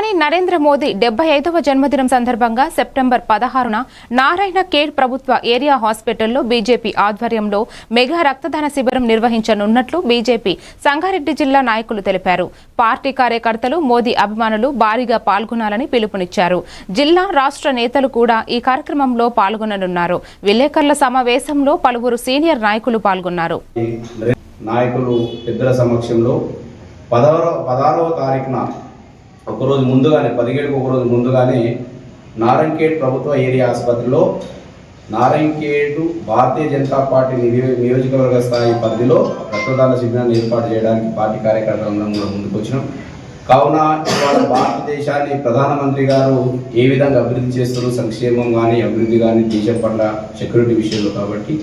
ప్రధాని నరేంద్ర మోదీ డెబ్బై ఐదవ జన్మదినం సందర్భంగా సెప్టెంబర్ పదహారున నారాయణ కేర్ ప్రభుత్వ ఏరియా హాస్పిటల్లో బీజేపీ ఆధ్వర్యంలో మెగా రక్తదాన శిబిరం నిర్వహించనున్నట్లు బీజేపీ సంగారెడ్డి జిల్లా నాయకులు తెలిపారు. పార్టీ కార్యకర్తలు మోదీ అభిమానులు భారీగా పాల్గొనాలని పిలుపునిచ్చారు. జిల్లా రాష్ట్ర నేతలు కూడా ఈ కార్యక్రమంలో పాల్గొననున్నారు. విలేకరుల సమావేశంలో పలువురు సీనియర్ నాయకులు పాల్గొన్నారు. నాయకులు పెద్దల సమక్షంలో పదహారవ పదహారవ తారీఖున ఒకరోజు ముందుగానే పదిహేడుకు ఒకరోజు ముందుగానే నారంకేట్ ప్రభుత్వ ఏరియా ఆసుపత్రిలో నారంకేటు భారతీయ జనతా పార్టీ నియోజకవర్గ స్థాయి పరిధిలో రక్తదాన శిబిరాన్ని ఏర్పాటు చేయడానికి పార్టీ కార్యకర్తలందరం కూడా ముందుకు వచ్చినాం కావున ఇవాళ భారతదేశాన్ని ప్రధానమంత్రి గారు ఏ విధంగా అభివృద్ధి చేస్తున్నారు సంక్షేమం కానీ అభివృద్ధి కానీ దేశం పట్ల సెక్యూరిటీ విషయంలో కాబట్టి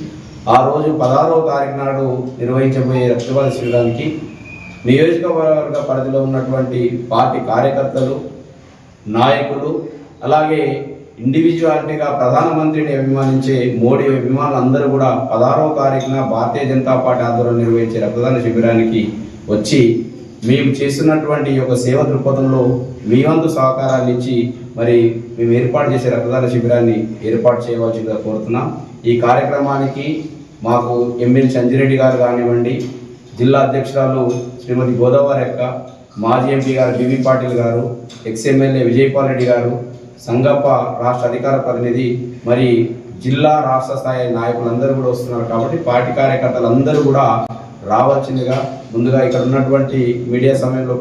ఆ రోజు పదహారవ తారీఖు నాడు నిర్వహించబోయే రక్తదాన శిబిరానికి నియోజకవర్గ పరిధిలో ఉన్నటువంటి పార్టీ కార్యకర్తలు నాయకులు అలాగే ఇండివిజువాలిటీగా ప్రధానమంత్రిని అభిమానించే మోడీ అభిమానులు అందరూ కూడా పదహారవ తారీఖున భారతీయ జనతా పార్టీ ఆధ్వర్యంలో నిర్వహించే రక్తదాన శిబిరానికి వచ్చి మేము చేస్తున్నటువంటి ఈ యొక్క సేవ దృక్పథంలో మీ వంతు సహకారాన్ని ఇచ్చి మరి మేము ఏర్పాటు చేసే రక్తదాన శిబిరాన్ని ఏర్పాటు చేయవలసిందిగా కోరుతున్నాం. ఈ కార్యక్రమానికి మాకు ఎమ్మెల్యే సంజిరెడ్డి గారు కానివ్వండి జిల్లా అధ్యక్షురాలు శ్రీమతి గోదావరి అక్క మాజీ ఎంపీ గారు బివి పాటిల్ గారు ఎక్స్ఎమ్మెల్యే విజయపాల్ రెడ్డి గారు సంగప్ప రాష్ట్ర అధికార ప్రతినిధి మరి జిల్లా రాష్ట్ర స్థాయి నాయకులందరూ కూడా వస్తున్నారు కాబట్టి పార్టీ కార్యకర్తలందరూ కూడా రావాల్సిందిగా ముందుగా ఇక్కడ ఉన్నటువంటి మీడియా సమయంలో